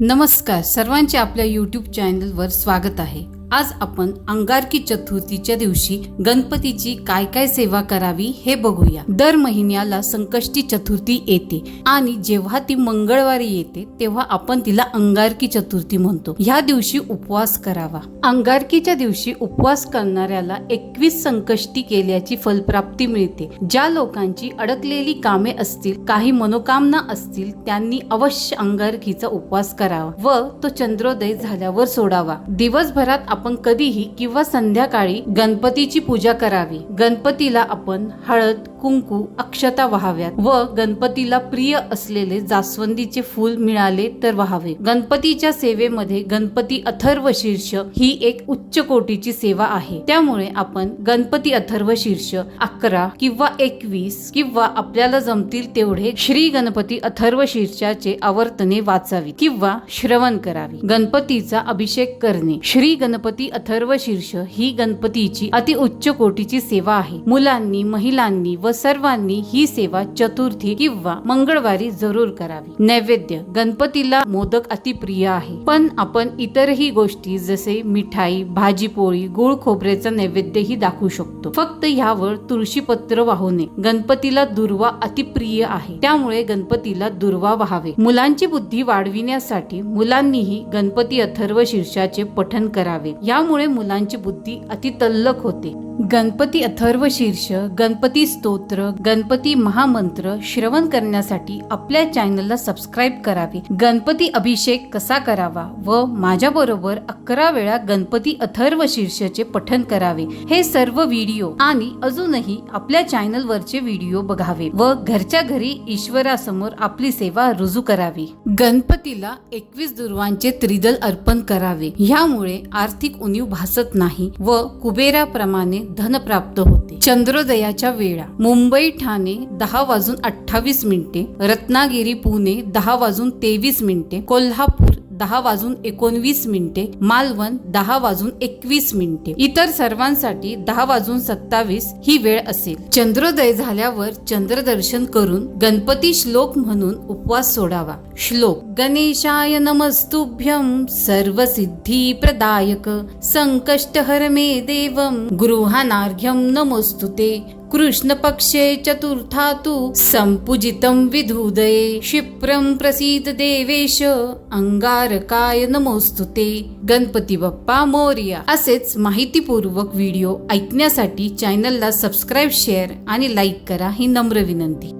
नमस्कार. सर्वांचे आपल्या यूट्यूब चॅनलवर स्वागत आहे. आज आपण अंगारकी चतुर्थीच्या दिवशी गणपतीची काय काय सेवा करावी हे बघूया. दर महिन्याला संकष्टी चतुर्थी येते आणि जेव्हा ती मंगळवारी येते तेव्हा आपण तिला अंगारकी चतुर्थी म्हणतो. ह्या दिवशी उपवास करावा. अंगारकीच्या दिवशी उपवास करणाऱ्याला एकवीस संकष्टी केल्याची फलप्राप्ती मिळते. ज्या लोकांची अडकलेली कामे असतील काही मनोकामना असतील त्यांनी अवश्य अंगारकीचा उपवास करावा व तो चंद्रोदय झाल्यावर सोडावा. दिवसभरात आपण कधीही किंवा संध्याकाळी गणपतीची पूजा करावी. गणपतीला आपण हळद कुंकू अक्षता व्हाव्यात व गणपतीला प्रिय असलेले जास्वंदीचे फूल मिळाले तर व्हावे. गणपतीच्या सेवेमध्ये गणपती अथर्व शीर्ष ही एक उच्च कोटीची सेवा आहे. त्यामुळे आपण गणपती अथर्व शीर्ष अकरा किंवा एकवीस किंवा आपल्याला जमतील तेवढे श्री गणपती अथर्व शीर्षाचे आवर्तने वाचावी किंवा श्रवण करावी. गणपतीचा अभिषेक करणे. श्री गणपती अथर्व शीर्ष ही गणपतीची अति उच्च कोटीची सेवा आहे. मुलांनी महिलांनी व सर्वांनी ही सेवा चतुर्थी किंवा मंगळवारी जरूर करावी. नैवेद्य गणपतीला मोदक अतिप्रिय आहे. पण आपण इतरही गोष्टी जसे मिठाई भाजीपोळी गुळ खोबऱ्याचा नैवेद्यही दाखवू शकतो. फक्त ह्यावर तुळशीपत्र वाहू नये. गणपतीला दुर्वा अतिप्रिय आहे. त्यामुळे गणपतीला दुर्वा वाहावे. मुलांची बुद्धी वाढविण्यासाठी मुलांनीही गणपती अथर्व शीर्षाचे पठन करावे. यामुळे मुलांची बुद्धी अति तल्लख होते. गणपती अथर्व शीर्ष गणपती स्तोत्र गणपती महामंत्र श्रवण करण्यासाठी आपल्या चॅनलला सबस्क्राईब करावे. गणपती अभिषेक कसा करावा व माझ्याबरोबर अकरा वेळा गणपती अथर्व शीर्षचे पठन करावे. हे सर्व व्हिडिओ आणि अजूनही आपल्या चॅनलवरचे व्हिडिओ बघावे व घरच्या घरी ईश्वरासमोर आपली सेवा रुजू करावी. गणपतीला एकवीस दुर्वांचे त्रिदल अर्पण करावे. ह्यामुळे आर्थिक उणीव भासत नाही व कुबेराप्रमाणे धन प्राप्त होते. चंद्रोदयाच्या वेळा मुंबई ठाणे दहा वाजून अठ्ठावीस मिनिटे रत्नागिरी पुणे दहा वाजून तेवीस मिनिटे कोल्हापूर दहा वाजून एकोणवीस मिनिटे मालवण दहा वाजून एकवीस मिनिटे. इतर सर्वांसाठी दहा वाजून सत्तावीस ही वेळ असेल. चंद्रोदय झाल्यावर चंद्रदर्शन करून गणपती श्लोक म्हणून उपवास सोडावा. श्लोक गणेशाय सर्व सिद्धीप्रदायक प्रदायक संकष्टहर मे देवं गृहानार्घ्यम नमोस्तुते कृष्ण पक्षे चतुर्था तु सम्पूजितं विधुदये। क्षिप्रं प्रसीद देवेश अंगारकाय नमोस्तुते गणपती बाप्पा मोर्या असेच माहितीपूर्वक व्हिडिओ ऐकण्यासाठी चॅनलला सबस्क्राईब शेअर आणि लाईक करा ही नम्र विनंती.